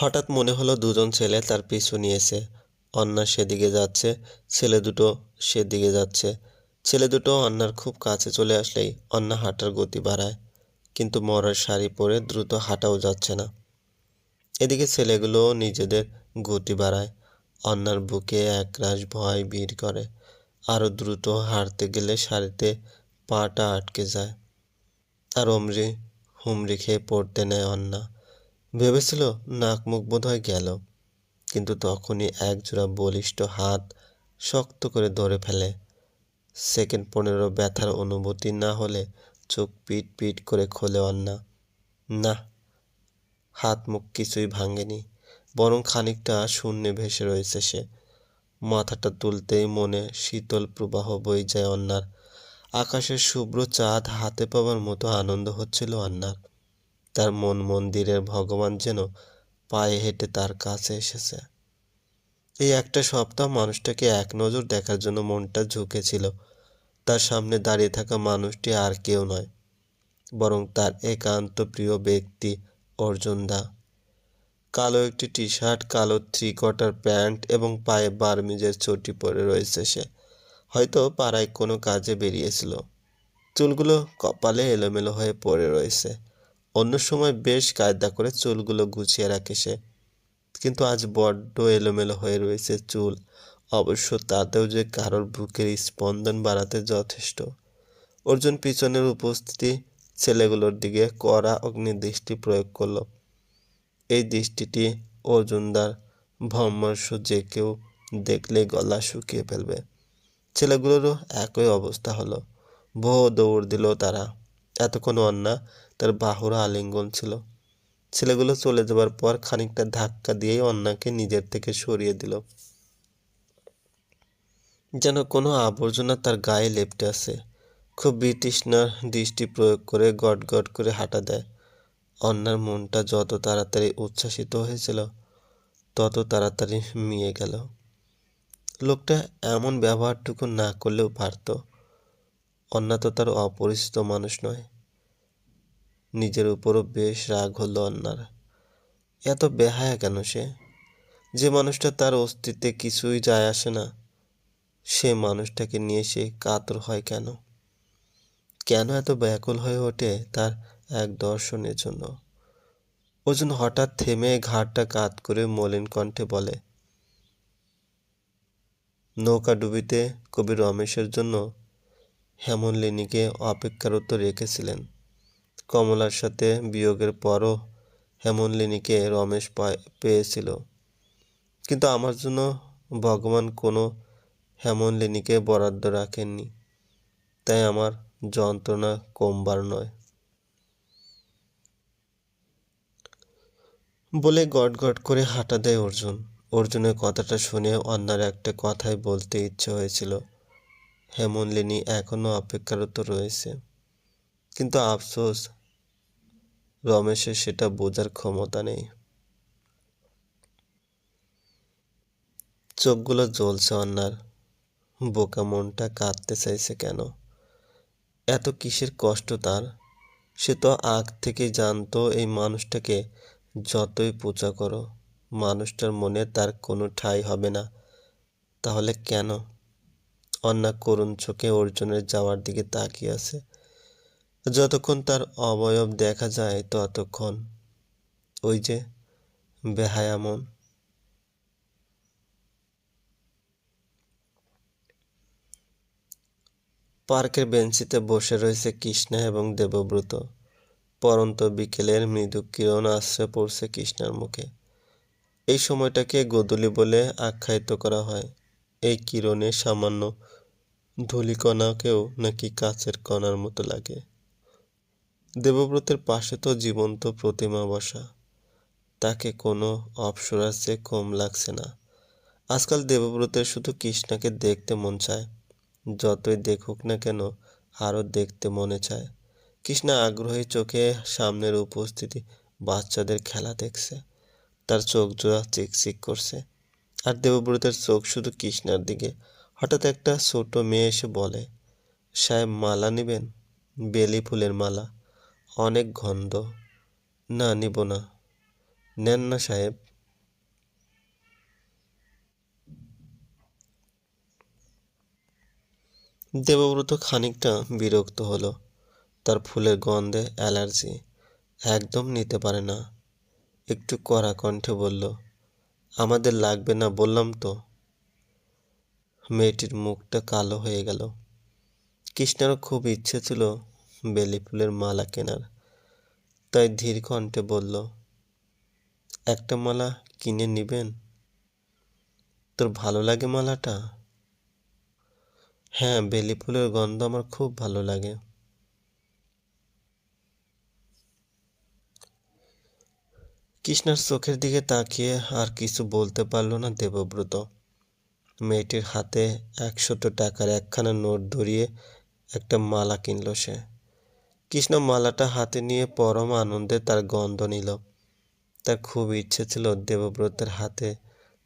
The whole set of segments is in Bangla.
হঠাৎ মনে হলো দুজন ছেলে তার পিছু নিয়েছে। অন্যা সেদিকে যাচ্ছে, ছেলে দুটো সেদিকে যাচ্ছে। ছেলে দুটো অন্যার খুব কাছে চলে আসলেই অন্যা হাঁটার গতি বাড়ায়, কিন্তু মরার শাড়ি পরে দ্রুত হাঁটাও যাচ্ছে না। এদিকে ছেলেগুলো নিজেদের গতি বাড়ায়। অন্যার বুকে একরাশ ভয় ভিড় করে। আরও দ্রুত হাঁটতে গেলে শাড়িতে পাটা আটকে যায়। আর অমরি হুমরি খেয়ে পড়তে নেয় অন্যা। ভেবেছিল নাক মুখ বোধহয় গেল, কিন্তু তখনই একজোড়া বলিষ্ঠ হাত শক্ত করে ধরে ফেলে। সেকেন্ড পনেরো ব্যথার অনুভূতি না হলে চোখ পিট পিট করে খোলে অন্যা না হাত মুখ কিছুই ভাঙেনি, বরং খানিকটা শূন্যে ভেসে রয়েছে সে। মাথাটা তুলতেই মনে শীতল প্রবাহ বয়ে যায় অন্যার আকাশের শুভ্র চাঁদ হাতে পাওয়ার মতো আনন্দ হচ্ছিল অন্যার তার মন মন্দিরের ভগবান যেন পায়ে হেঁটে তার কাছে এসেছে। এই একটা সপ্তাহ মানুষটাকে এক নজর দেখার জন্য মনটা ঝুঁকেছিল। তার সামনে দাঁড়িয়ে থাকা মানুষটি আর কেউ নয়, বরং তার একান্ত প্রিয় ব্যক্তি অর্জুন দা কালো একটি টি শার্ট কালো থ্রি কোয়ার্টার প্যান্ট এবং পায়ে বার্মিজের চটি পরে রয়েছে সে। হয়তো পাড়ায় কোনো কাজে বেরিয়েছিল। চুলগুলো কপালে এলোমেলো হয়ে পড়ে রয়েছে। অন্য সময় বেশ কায়দা করে চুলগুলো গুছিয়ে রাখে সে। কিন্তু আজ বড্ড এলোমেলো হয়ে রয়েছে চুল। অবশ্য তাতেও যে কারোর বুকের স্পন্দন বাড়াতে যথেষ্ট। অর্জুন পিছনের উপস্থিতি ছেলেগুলোর দিকে কড়া অগ্নি দৃষ্টি প্রয়োগ করল। এই দৃষ্টিটি অর্জুনদার ভর্মর্ষ যে কেউ দেখলে গলা শুকিয়ে ফেলবে। ছেলেগুলোরও একই অবস্থা হলো। বহু দৌড় দিল তারা। এতক্ষণ অন্যা তার বাহুরা আলিঙ্গন ছিল। ছেলেগুলো চলে যাবার পর খানিকটা ধাক্কা দিয়েই অন্যাকে নিজের থেকে সরিয়ে দিল। যেন কোনো আবর্জনা তার গায়ে লেপটে আছে। খুব বিতৃষ্ণার দৃষ্টি প্রয়োগ করে গট গট করে হাঁটা দেয়। অন্যার মনটা যত তাড়াতাড়ি উচ্ছ্বাসিত হয়েছিল, তত তাড়াতাড়ি মিয়ে গেল। লোকটা এমন ব্যবহারটুকু না করলেও পারত। অন্যা তো তার অপরিচিত মানুষ নয়। নিজের উপরও বেশ রাগ হলো অন্যার। এত বেহায়া কেন সে? যে মানুষটা তার অস্তিত্বে কিছুই যায় আসে না, সে মানুষটাকে নিয়ে সে কাতর হয় কেন? কেন এত ব্যাকুল হয়ে ওঠে তার এক দর্শনের জন্য? অর্জুন হঠাৎ থেমে ঘাটটা কাত করে মলিন কণ্ঠে বলে, নৌকা ডুবিতে কবি রমেশের জন্য হেমনলিনীকে অপেক্ষারত রেখেছিলেন। কমলার সাথে বিয়োগের পরও হেমনলিনীকে রমেশ পেয়েছিল। কিন্তু আমার জন্য ভগবান কোনো হেমনলিনীকে বরাদ্দ রাখেননি। তাই আমার যন্ত্রণা কমবার নয়। বলে গট গট করে হাঁটা দেয় অর্জুন। অর্জুনের কথাটা শুনে অন্যার একটা কথাই বলতে ইচ্ছে হয়েছিল। হেমনলিনী এখনও অপেক্ষারত রয়েছে। কিন্তু আফসোস রমেশের সেটা বোঝার ক্ষমতা নেই। চোখগুলো জ্বলছে অন্যার। বোকা মনটা কাঁদতে চাইছে কেন? এত কিসের কষ্ট তার? সে তো আগ থেকে জানতো এই মানুষটাকে যতই পূজা করো, মানুষটার মনে তার কোনো ঠাঁই হবে না। তাহলে কেন? অন্যা করুণ চোখে অর্জুনের যাওয়ার দিকে তাকিয়ে আছে। যতক্ষণ তার অবয়ব দেখা যায়, ততক্ষণ ওই যে বেহায়া মন পার্কের বেঞ্চিতে বসে রয়েছে কৃষ্ণা এবং দেবব্রত। পরন্ত বিকেলের মৃদু কিরণ আশ্রয় পড়ছে কৃষ্ণার মুখে। এই সময়টাকে গোদুলি বলে আখ্যায়িত করা হয়। এই কিরণে সামান্য ধূলিকণাকেও নাকি কাচের কণার মতো লাগে। দেবব্রতের পাশে তো জীবন্ত প্রতিমা বসা। তাকে কোনো অপসরার চেয়ে কম লাগছে না। আজকাল দেবব্রতের শুধু কৃষ্ণাকে দেখতে মন চায়। যতই দেখুক না কেন, আরও দেখতে মনে চায়। কৃষ্ণা আগ্রহী চোখে সামনের উপস্থিতি বাচ্চাদের খেলা দেখছে। তার চোখ জোড়া চিকচিক করছে। আর দেবব্রতের চোখ শুধু কৃষ্ণার দিকে। হঠাৎ একটা ছোট মেয়ে এসে বলে, সাহেব, মালা নেবেন? বেলি ফুলের মালা। অনেক গন্ধ। না, নিব না। নেন না, সাহেব। দেবব্রত খানিকটা বিরক্ত হলো। তার ফুলের গন্ধে অ্যালার্জি একদম নিতে পারে না। একটু কড়া কণ্ঠে বলল, আমাদের লাগবে না, বললাম তো। মেয়েটির মুখটা কালো হয়ে গেল। কৃষ্ণারও খুব ইচ্ছে ছিল বেলি ফুলের মালা কেনার। তাই ধীর কণ্ঠে বলল, একটা মালা কিনে নিবেন? তোর ভালো লাগে মালাটা? হ্যাঁ বেলি ফুলের গন্ধ আমার খুব ভালো লাগে। কৃষ্ণার চোখের দিকে তাকিয়ে আর কিছু বলতে পারল না দেবব্রত। মেয়েটির হাতে একশত টাকার একখানা নোট ধরিয়ে একটা মালা কিনল সে। কৃষ্ণ মালাটা হাতে নিয়ে পরম আনন্দে তার গন্ধ নিল। তার খুব ইচ্ছে ছিল দেবব্রতের হাতে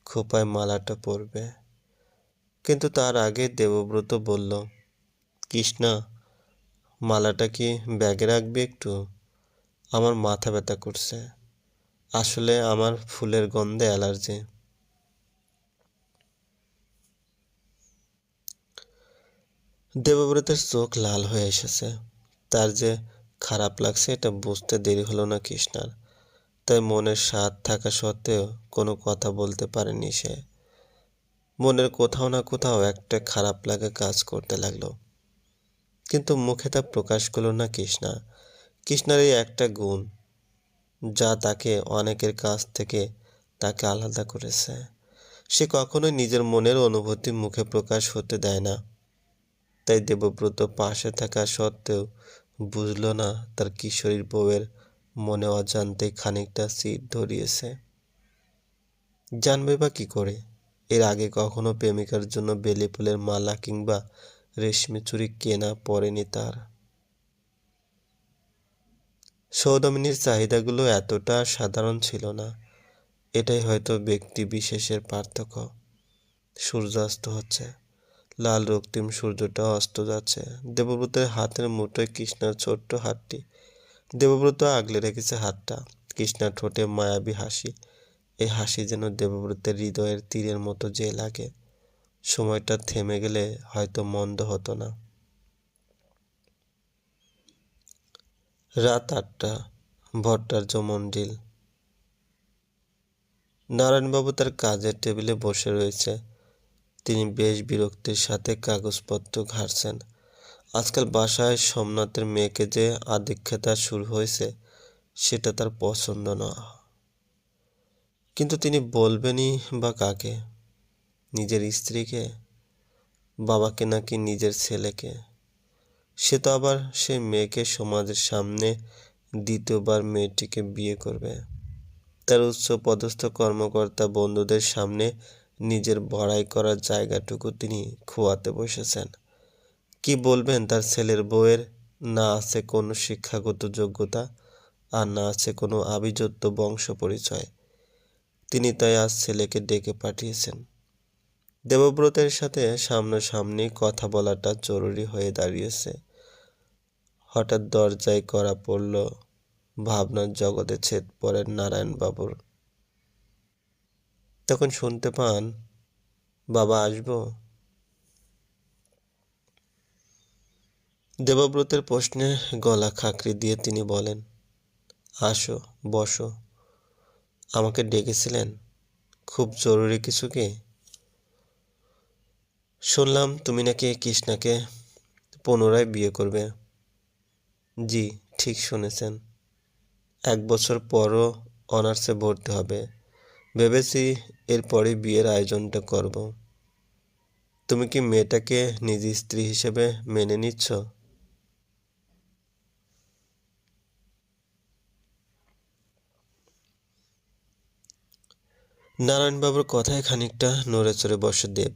খোপায় মালাটা পরবে। কিন্তু তার আগে দেবব্রত বলল, কৃষ্ণা, মালাটা কি ব্যাগে রাখবি একটু? আমার মাথা ব্যথা করছে। আসলে আমার ফুলের গন্ধে অ্যালার্জি। দেবব্রতের চোখ লাল হয়ে এসেছে। তার যে খারাপ লাগছে এটা বুঝতে দেরি হলো না কৃষ্ণার। তাই মনের স্বাদ থাকা সত্ত্বেও কোনো কথা বলতে পারেনি সে। মনের কোথাও না কোথাও একটা খারাপ লাগা কাজ করতে লাগল। কিন্তু মুখে তা প্রকাশ করল না কৃষ্ণা। কৃষ্ণার এই একটা গুণ, যা তাকে অনেকের কাছ থেকে তাকে আলাদা করেছে। সে কখনোই নিজের মনের অনুভূতি মুখে প্রকাশ হতে দেয় না। তাই দেবব্রত পাশে থাকা সত্ত্বেও বুঝল না তার কিশোরীর বউয়ের মনে অজান্তে খানিকটা সিট ধরিয়েছে। জানবে বা কী করে? এর আগে কখনো প্রেমিকার জন্য বেলি ফুলের মালা কিংবা রেশমি চুরি কেনা পড়েনি তার। সৌদামিনীর চাহিদাগুলো এতটা সাধারণ ছিল না, এটাই হয়তো ব্যক্তি বিশেষের পার্থক্য। সূর্যাস্ত হচ্ছে। লাল রক্তিম সূর্যটা অস্ত যাচ্ছে। দেবব্রতের হাতের মুঠোয় কৃষ্ণার ছোট্ট হাতটি। দেবব্রত আগলে রেখেছে হাতটা। কৃষ্ণার ঠোঁটে মায়াবী হাসি। এই হাসি যেন দেবব্রতের হৃদয়ের তীরের মতো যে লাগে। সময়টা থেমে গেলে হয়তো মন্দ হতো না। রাত আটটা ভট্টার্য মন্ডিল নারায়ণবাবু তার কাজের টেবিলে বসে রয়েছে। তিনি বেশ বিরক্তির সাথে কাগজপত্র ঘাড়ছেন আজকাল বাসায় সোমনাথের মেয়েকে যে আদিক্ষেতা শুরু হয়েছে, সেটা তার পছন্দ না। কিন্তু তিনি বলবেনই বা কাকে? নিজের স্ত্রীকে? বাবাকে নাকি নিজের ছেলেকে? সে তো আবার সে মেয়েকে সমাজের সামনে দ্বিতীয়বার মেয়েটিকে বিয়ে করবে। তার উচ্চ পদস্থ কর্মকর্তা বন্ধুদের সামনে নিজের বড়াই করার জায়গাটুকু তিনি খোয়াতে বসেছেন। কি বলবেন তার ছেলের বউয়ের? না আছে কোনো শিক্ষাগত যোগ্যতা, আর না আছে কোনো আভিজাত্য বংশ পরিচয়। তিনি তাই আজ ছেলেকে ডেকে পাঠিয়েছেন। দেবব্রতের সাথে সামনাসামনি কথা বলাটা জরুরি হয়ে দাঁড়িয়েছে। হঠাৎ দরজায় করা পড়ল, ভাবনার জগতে ছেদ পড়েন নারায়ণবাবুর তখন শুনতে পান, বাবা, আসব? দেবব্রতের প্রশ্নে গলা খাকরি দিয়ে তিনি বলেন, আসো, বসো। আমাকে ডেকেছিলেন। খুব জরুরি কিছু কি? শুনলাম তুমি নাকি কৃষ্ণাকে পুনরায় বিয়ে করবে। জি, ঠিক শুনেছেন। এক বছর পরও অনার্সে ভর্তি হবে। ভেবেছি এরপরে বিয়ের আয়োজনটা করব। তুমি কি মেয়েটাকে নিজ স্ত্রী হিসেবে মেনে নিচ্ছ? নারায়ণবাবুর কথায় খানিকটা নড়ে চড়ে বসে দেব।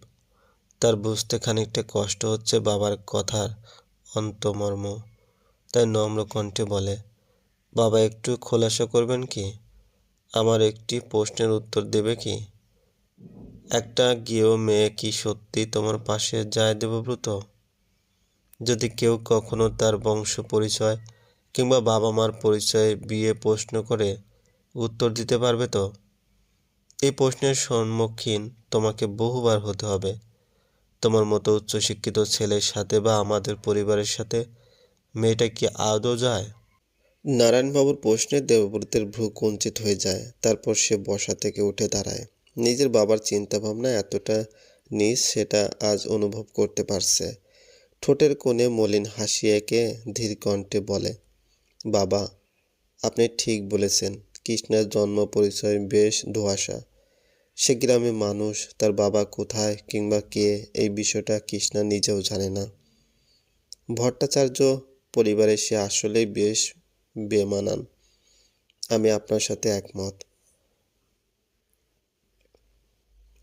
তার বুঝতে খানিকটা কষ্ট হচ্ছে বাবার কথার অন্তমর্ম। তাই নম্র কণ্ঠে বলে, বাবা, একটু খোলাসা করবেন কি? আমার একটি প্রশ্নের উত্তর দেবে কি? একটা গিয়েও মেয়ে কি সত্যি তোমার পাশে যায় দেবব্রত? যদি কেউ কখনো তার বংশ পরিচয় কিংবা বাবা মার পরিচয় বিয়ে প্রশ্ন করে উত্তর দিতে পারবে তো? এই প্রশ্নের সম্মুখীন তোমাকে বহুবার হতে হবে। তোমার মতো উচ্চশিক্ষিত ছেলের সাথে বা আমাদের পরিবারের সাথে মেয়েটা কি আদৌ যায়? নারায়ণবাবুর প্রশ্নে দেবব্রতের ভ্রু কুঞ্চিত হয়ে যায়, তারপর সে বসা থেকে উঠে দাঁড়ায়। নিজের বাবার চিন্তাভাবনা এতটা নিজ সেটা আজ অনুভব করতে পারছে। ঠোঁটের কোণে মলিন হাসি ধীর কণ্ঠে বলে, বাবা, আপনি ঠিক বলেছেন। কৃষ্ণের জন্ম পরিচয় বেশ ধোঁয়াশা। সে গ্রামে মানুষ, তার বাবা কোথায় কিংবা কে, এই বিষয়টা কৃষ্ণা নিজেও জানে না। ভট্টাচার্য পরিবারে সে আসলেই বেশ বেমানান। আমি আপনার সাথে একমত।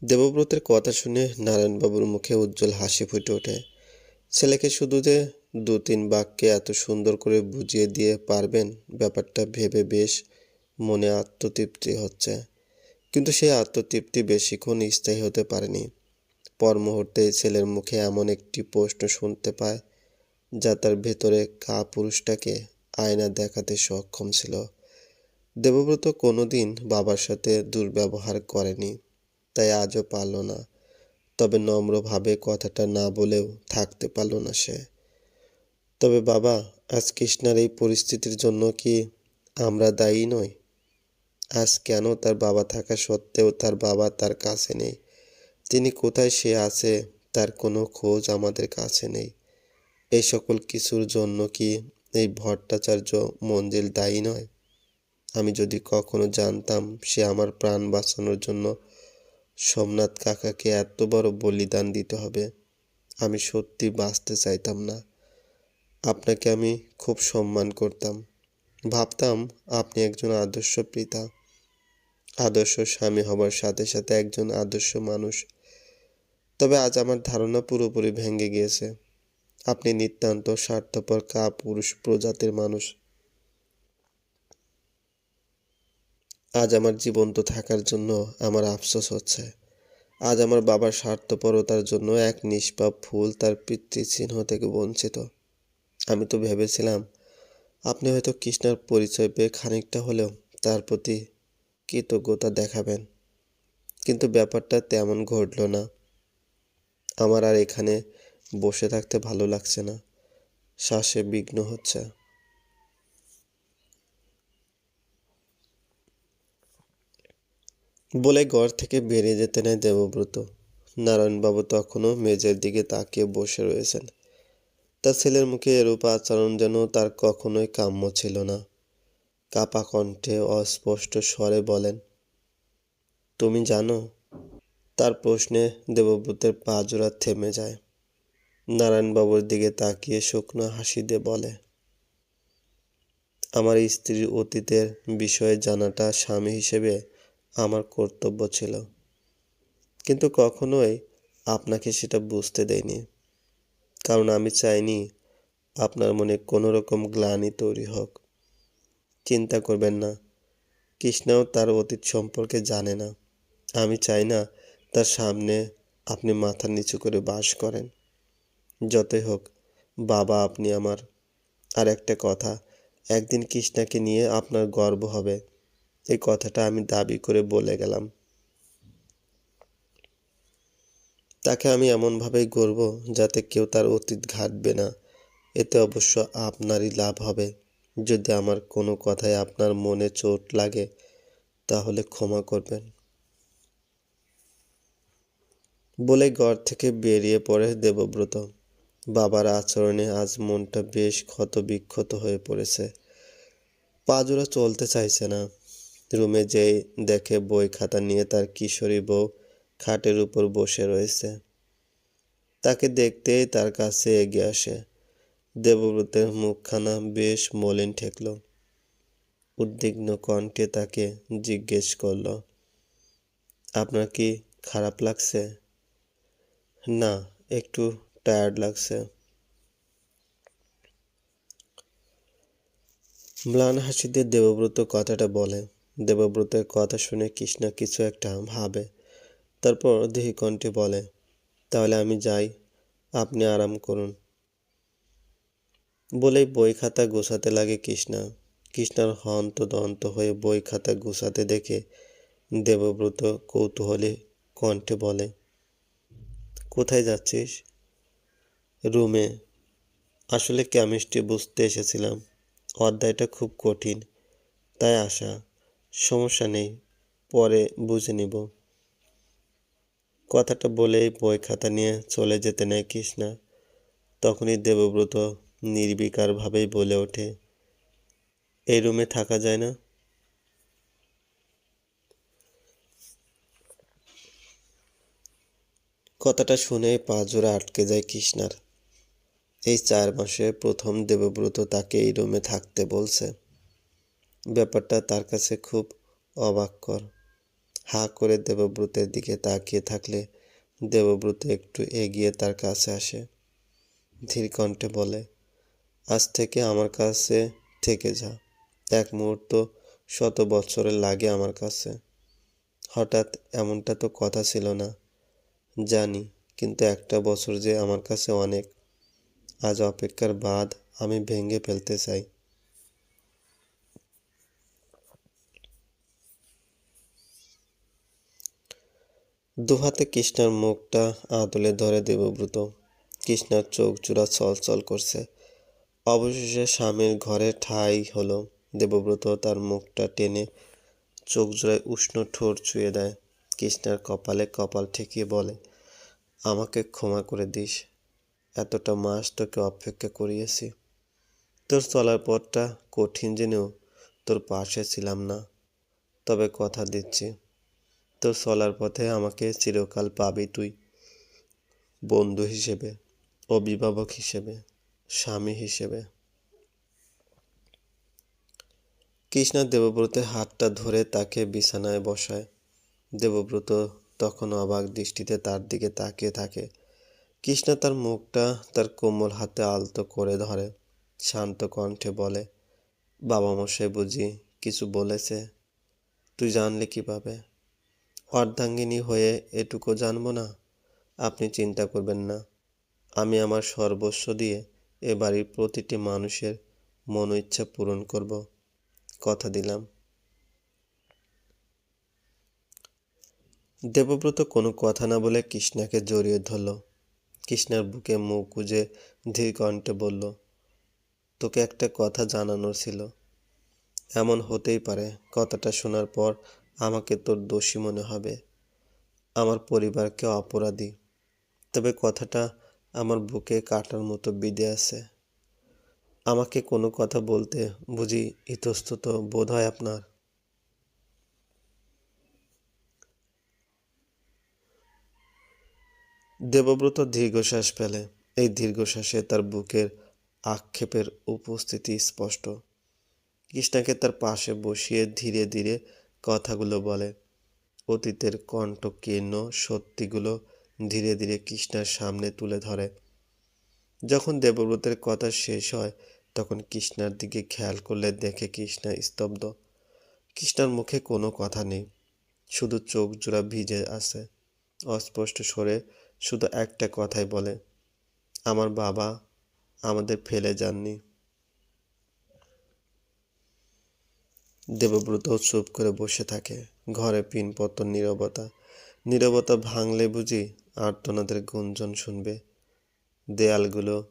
দেবব্রতের কথা শুনে নারায়ণবাবুর মুখে উজ্জ্বল হাসি ফুটে ওঠে। ছেলেকে শুধু যে দু তিন বাক্যে এত সুন্দর করে বুঝিয়ে দিয়ে পারবেন, ব্যাপারটা ভেবে বেশ মনে আত্মতৃপ্তি হচ্ছে। কিন্তু সেই আত্মতৃপ্তি বেশিক্ষণ স্থায়ী হতে পারেনি। পর মুহূর্তে ছেলের মুখে এমন একটি প্রশ্ন শুনতে পায়, যা তার ভেতরে কা পুরুষটাকে আয়না দেখাতে সক্ষম ছিল। দেবব্রত কোনোদিন বাবার সাথে দুর্ব্যবহার করেনি। তাই আজও পারল না। তবে নম্রভাবে কথাটা না বলেও থাকতে পারল না সে। তবে বাবা, আজ কৃষ্ণার এই পরিস্থিতির জন্য কি আমরা দায়ী নই? আজ কেন তার বাবা থাকা সত্ত্বেও তার বাবা তার কাছে নেই? তিনি কোথায় সে আছে, তার কোনো খোঁজ আমাদের কাছে নেই। এই সকল কিছুর জন্য কি এই ভট্টাচার্য মঞ্জিল দায়ী নয়? আমি যদি কখনো জানতাম সে আমার প্রাণ বাঁচানোর জন্য সোমনাথ কাকাকে এত বড় বলিদান দিতে হবে, আমি সত্যি বাঁচতে চাইতাম না। আপনাকে আমি খুব সম্মান করতাম। ভাবতাম আপনি একজন আদর্শ পিতা। আদর্শ স্বামী হবার সাথে সাথে একজন আদর্শ মানুষ। তবে আজ আমার ধারণা পুরোপুরি ভেঙে গিয়েছে। আপনি নিতান্ত স্বার্থপর কা পুরুষ প্রজাতির মানুষ। আজ আমার জীবন্ত থাকার জন্য আমার আফসোস হচ্ছে। আজ আমার বাবার স্বার্থপরতার জন্য এক নিষ্পাপ ফুল তার পিতৃচিহ্ন থেকে বঞ্চিত। আমি তো ভেবেছিলাম, আপনি হয়তো কৃষ্ণার পরিচয় পেয়ে খানিকটা হলেও তার প্রতি কৃতজ্ঞতা দেখাবেন। কিন্তু ব্যাপারটা তেমন ঘটল না। আমার আর এখানে বসে থাকতে ভালো লাগছে না। শ্বাসে বিঘ্ন হচ্ছে। বলে ঘর থেকে বেরিয়ে যেতে নেয় দেবব্রত। নারায়ণবাবু তখনও মেজের দিকে তাকিয়ে বসে রয়েছেন। তার ছেলের মুখে এরূপ আচরণ যেন তার কখনোই কাম্য ছিল না। কাপা কণ্ঠে অস্পষ্ট স্বরে বলেন, তুমি জানো? তার প্রশ্নে দেবব্রতের পা জোড়া থেমে যায়। নারায়ণবাবুর দিকে তাকিয়ে শুকনো হাসি দিয়ে বলে, আমার স্ত্রীর অতীতের বিষয়ে জানাটা স্বামী হিসেবে আমার কর্তব্য ছিল। কিন্তু কখনোই আপনাকে সেটা বুঝতে দেয়নি। কারণ আমি চাইনি আপনার মনে কোনো রকম গ্লানি তৈরি হোক। চিন্তা করবেন না। কৃষ্ণাও তার অতীত সম্পর্কে জানে না। আমি চাই না তার সামনে আপনি মাথা নিচু করে বাস করেন। যতই হোক, বাবা আপনি আমার। আর একটা কথা, একদিন কৃষ্ণাকে নিয়ে আপনার গর্ব হবে। এই কথাটা আমি দাবি করে বলে গেলাম। তাকে আমি এমনভাবেই গড়ব যাতে কেউ তার অতীত ঘাটবে না। এতে অবশ্য আপনারই লাভ হবে। যদি আমার কোনো কথায় আপনার মনে চোট লাগে, তাহলে ক্ষমা করবেন। বলে ঘর থেকে বেরিয়ে পড়ে দেবব্রত। বাবার আচরণে আজ মনটা বেশ ক্ষত বিক্ষত হয়ে পড়েছে। পাজোরা চলতে চাইছে না। রুমে যেই দেখে বই খাতা নিয়ে তার কিশোরী বউ খাটের উপর বসে রয়েছে। তাকে দেখতেই তার কাছে এগিয়ে আসে। দেবব্রতের মুখখানা বেশ মলিন ঠেকল। উদ্বিগ্ন কণ্ঠে তাকে জিজ্ঞেস করল, আপনার কি খারাপ লাগছে? না, একটু টায়ার্ড লাগছে। ম্লান হাসিতে দেবব্রত কথাটা বলে। দেবব্রতের কথা শুনে কৃষ্ণা কিছু একটা ভাবে। তারপর দেহি কণ্ঠে বলে, তাহলে আমি যাই, আপনি আরাম করুন। বলেই বই খাতা গোছাতে লাগে কৃষ্ণা। কৃষ্ণার হন্ত দন্ত হয়ে বই খাতা গোছাতে দেখে দেবব্রত কৌতূহলী কণ্ঠে বলে, কোথায় যাচ্ছিস? রুমে। আসলে কেমিস্ট্রি বুঝতে এসেছিলাম। অধ্যায়টা খুব কঠিন, তাই আসা। সমস্যা নেই, পরে বুঝে নিব। কথাটা বলেই বই খাতা নিয়ে চলে যেতে নেয় কৃষ্ণা। তখনই দেবব্রত নির্বিকারভাবেই বলে ওঠে, এই রুমে থাকা যায় না? কথাটা শুনেই পা জোড়া আটকে যায় কৃষ্ণার। এই চার মাসে প্রথম দেবব্রত তাকে এই রুমে থাকতে বলছে। ব্যাপারটা তার কাছে খুব অবাককর। হা করে দেবব্রতের দিকে তাকিয়ে থাকলে দেবব্রত একটু এগিয়ে তার কাছে আসে। ধীর কণ্ঠে বলে, আজ থেকে আমার কাছে থেকে যা। এক মুহূর্ত শত বছরের লাগে আমার কাছে। হঠাৎ এমনটা তো কথা ছিল না। জানি, কিন্তু একটা বছর যে আমার কাছে অনেক। আজ অপেক্ষার বাদ আমি ভেঙে ফেলতে চাই। দুহাতে কৃষ্ণার মুখটা আদলে ধরে দেবব্রত কৃষ্ণার চোখ জোড়া চলচল করছে। অবশেষে স্বামীর ঘরে ঠাই হলো। দেবব্রত তার মুখটা টেনে চোখ জোড়ায় উষ্ণ ঠোঁট ছুঁয়ে দেয়। কৃষ্ণার কপালে কপাল ঠেকিয়ে বলে, আমাকে ক্ষমা করে দিস। এতটা মাস তোকে অপেক্ষা করিয়েছি। তোর চলার পথটা কঠিন জেনেও তোর পাশে ছিলাম না। তবে কথা দিচ্ছি। তোর চলার পথে আমাকে চিরকাল পাবি তুই। বন্ধু হিসেবে, অভিভাবক হিসেবে, স্বামী হিসেবে। কৃষ্ণা দেবব্রতের হাতটা ধরে তাকে বিছানায় বসায়। দেবব্রত তখন অবাক দৃষ্টিতে তার দিকে তাকিয়ে থাকে। কৃষ্ণা তার মুখটা তার কোমল হাতে আলতো করে ধরে, শান্ত কণ্ঠে বলে, বাবা মশাই বুঝি কিছু বলেছে। তুই জানলে কীভাবে? অর্ধাঙ্গিনী হয়ে এটুকু জানব না, আপনি চিন্তা করবেন না। আমি আমার সর্বস্ব দিয়ে এ বাড়ির প্রতিটি মানুষের মন ইচ্ছা পূরণ করব, কথা দিলাম। দেবব্রত কোনো কথা না বলে কৃষ্ণাকে জড়িয়ে ধরল। কৃষ্ণার বুকে মুখ গুজে ধীর কণ্ঠে বলল, তোকে একটা কথা জানানোর ছিল। এমন হতেই পারে, কথাটা শোনার পর আমাকে তোর দোষী মনে হবে। আমার পরিবারকে অপরাধী। তবে কথাটা আমার বুকে কাটার মতো বিঁধে আছে। আমাকে কোনো কথা বলতে বুঝি ইতস্তত বোধ হয় আপনার। দেবব্রত দীর্ঘশ্বাস ফেলে। এই দীর্ঘশ্বাসে তার বুকের আক্ষেপের উপস্থিতি স্পষ্ট। কৃষ্ণাকে তার পাশে বসিয়ে ধীরে ধীরে কথাগুলো বলে। অতীতের কণ্ঠকীর্ণ সত্যিগুলো ধীরে ধীরে কৃষ্ণার সামনে তুলে ধরে। যখন দেবব্রতের কথা শেষ হয়, তখন কৃষ্ণার দিকে খেয়াল করলে দেখে কৃষ্ণা স্তব্ধ। কৃষ্ণার মুখে কোনো কথা নেই, শুধু চোখ জোড়া ভিজে আছে। অস্পষ্ট স্বরে শুধু একটা কথাই বলে, আমার বাবা আমাদের ফেলে যাননি। দেবব্রত চুপ করে বসে থাকে। ঘরে পিনপতন নীরবতা। নীরবতা ভাঙলে বুঝি আর্তনাদের গুঞ্জন শুনবে। দেয়ালগুলো,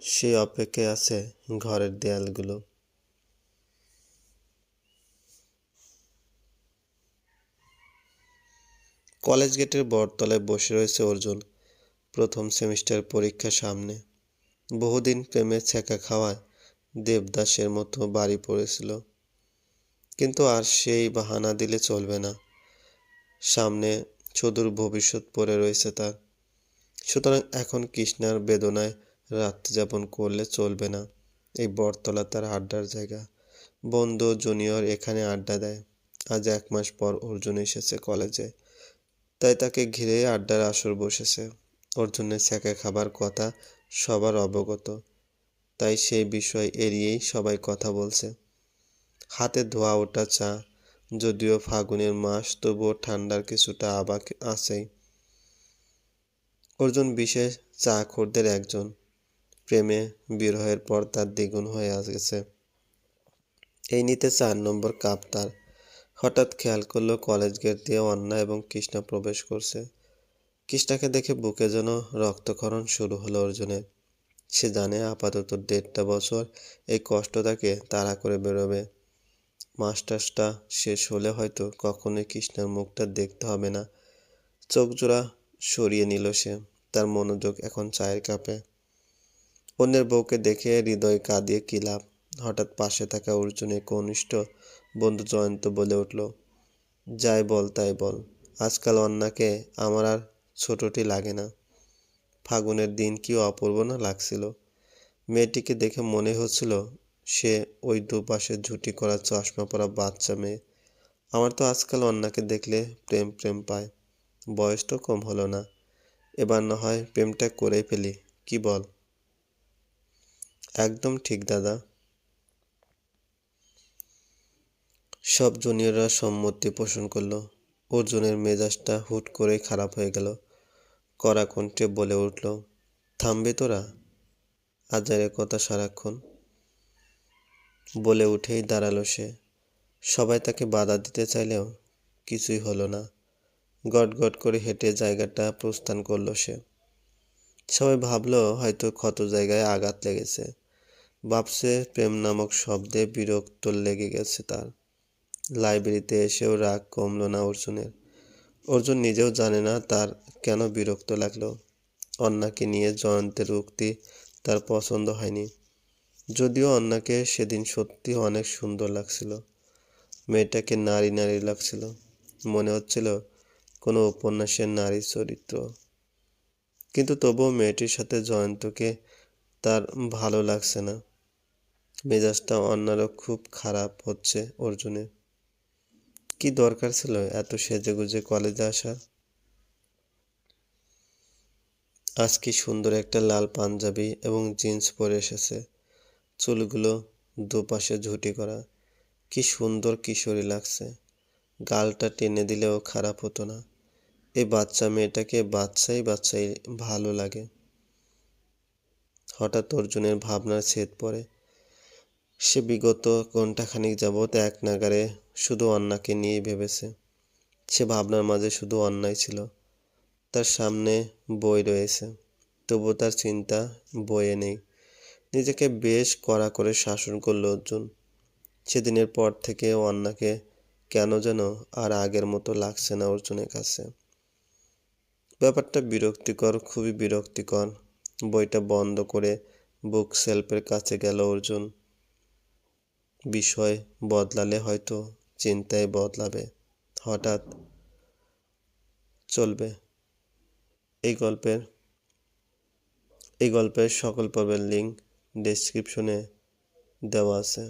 সে অপেক্ষায় আছে ঘরের দেয়ালগুলো। কলেজ গেটের বটতলায় বসে রয়েছে অর্জুন, প্রথম সেমিস্টার পরীক্ষা সামনে। বহুদিন প্রেমে ছেঁকা খাওয়ায় দেবদাসের মতো বাড়ি পড়েছিল। কিন্তু আর সেই বাহানা দিলে চলবে না। সামনে সুদূর ভবিষ্যৎ পড়ে রয়েছে তার। সুতরাং এখন কৃষ্ণার বেদনায় রাত্রিযাপন করলে চলবে না। এই বটতলা তার আড্ডার জায়গা। বন্ধু জুনিয়র এখানে আড্ডা দেয়। আজ এক মাস পর অর্জুন এসেছে কলেজে। তাই তাকে ঘিরে আড্ডার আসর বসেছে। অর্জুনের ছ্যাঁকা খাবার কথা সবার অবগত। তাই সেই বিষয় এড়িয়েই সবাই কথা বলছে। হাতে ধোয়া ওটা চা, যদিও ফাগুনের মাস তবুও ঠান্ডার কিছুটা আবাক আছেই। অর্জুন বিশেষ চা খোরদের একজন। প্রেমে বিরহের পর তার দ্বিগুণ হয়ে গেছে। এই নিতে চার নম্বর কাপ তার। হঠাৎ খেয়াল করল কলেজ গেট দিয়ে অন্না এবং কৃষ্ণা প্রবেশ করছে। কৃষ্ণাকে দেখে বুকে যেন রক্তক্ষরণ শুরু হলো অর্জুনের। সে জানে আপাতত দেড়টা বছর এই কষ্ট তাকে তাড়া করে বেরোবে। মাস্টার্সটা শেষ হলে হয়তো কখনোই কৃষ্ণার মুখটা দেখতে হবে না। চোখ জোড়া সরিয়ে নিল সে। তার মনোযোগ এখন চায়ের কাপে। অন্যের বউকে দেখে হৃদয় কাঁদিয়ে কি লাভ? হঠাৎ পাশে থাকা অর্জুনের কনিষ্ঠ বন্ধু জয়ন্ত বলে উঠল, যাই বল, তাই বল। আজকাল অন্যাকে আমার আর ছোটটি লাগে না। ফাগুনের দিন কি অপূর্ব না লাগছিল। মেয়েটিকে দেখে মনে হচ্ছিল সে ওই দুপাশে ঝুটি করা চশমা পরা বাচ্চা মেয়ে। আমার তো আজকাল অন্যাকে দেখলে প্রেম প্রেম পায়। বয়স তো কম হলো না। এবার না হয় প্রেমটা করে ফেলি, কি বল? একদম ঠিক, দাদা। সব জুনিয়ররা সম্মতি পোষণ করল। অর্জুনের মেজাজটা হুট করে খারাপ হয়ে গেল। কড়া কণ্ঠে বলে উঠল, থামবে তোরা? আজারের কথা সারাক্ষণ বলে উঠেই দাঁড়াল সে। সবাই তাকে বাধা দিতে চাইলেও কিছুই হলো না। গট গট করে হেঁটে জায়গাটা প্রস্থান করল সে। সবাই ভাবলো হয়তো ক্ষত জায়গায় আঘাত লেগেছে। ভাবছে প্রেম নামক শব্দে বিরক্ত লেগে গেছে তার। লাইব্রেরিতে এসেও রাগ কমল না অর্জুনের। অর্জুন নিজেও জানে না তার কেন বিরক্ত লাগল। অন্যাকে নিয়ে জয়ন্তের উক্তি তার পছন্দ হয়নি। যদিও অন্যাকে সেদিন সত্যি অনেক সুন্দর লাগছিল। মেয়েটাকে নারী নারী লাগছিল। মনে হচ্ছিল কোনো উপন্যাসের নারী চরিত্র। কিন্তু তবুও মেয়েটির সাথে জয়ন্তকে তার ভালো লাগছে না। মেজাজটা অন্যারও খুব খারাপ হচ্ছে অর্জুনের কি দরকার ছিল এত সেজেগুজে কলেজে আসা? আজ কি সুন্দর একটা লাল পাঞ্জাবি এবং জিন্স পরে এসেছে। চুলগুলো দুপাশে ঝুটি করা। কি সুন্দর কিশোরী লাগছে। গালটা টেনে দিলেও খারাপ হতো না। এই বাচ্চা মেয়েটাকে বাচ্চাই বাচ্চাই ভালো লাগে। হঠাৎ অর্জুনের ভাবনার ছেদ পড়ে। সে বিগত ঘণ্টাখানিক যাবৎ এক নাগারে শুধু অন্যাকে নিয়েই ভেবেছে। সে ভাবনার মাঝে শুধু অন্যায় ছিল। তার সামনে বই রয়েছে। তবু তার চিন্তা বইয়ে নেই। নিজেকে বেশ কড়া করে শাসন করল অর্জুন। সেদিনের পর থেকে অন্যাকে কেন যেন আর আগের মতো লাগছে না অর্জুনের কাছে। ব্যাপারটা বিরক্তিকর, খুবই বিরক্তিকর। বইটা বন্ধ করে বুক সেলফের কাছে গেল অর্জুন। বিষয় বদলালে হয়তো চিন্তায় বদলাবে, হঠাৎ চলবে। এই গল্পের এই গল্পের সকল পর্বের লিঙ্ক ডেসক্রিপশনে দেওয়া আছে।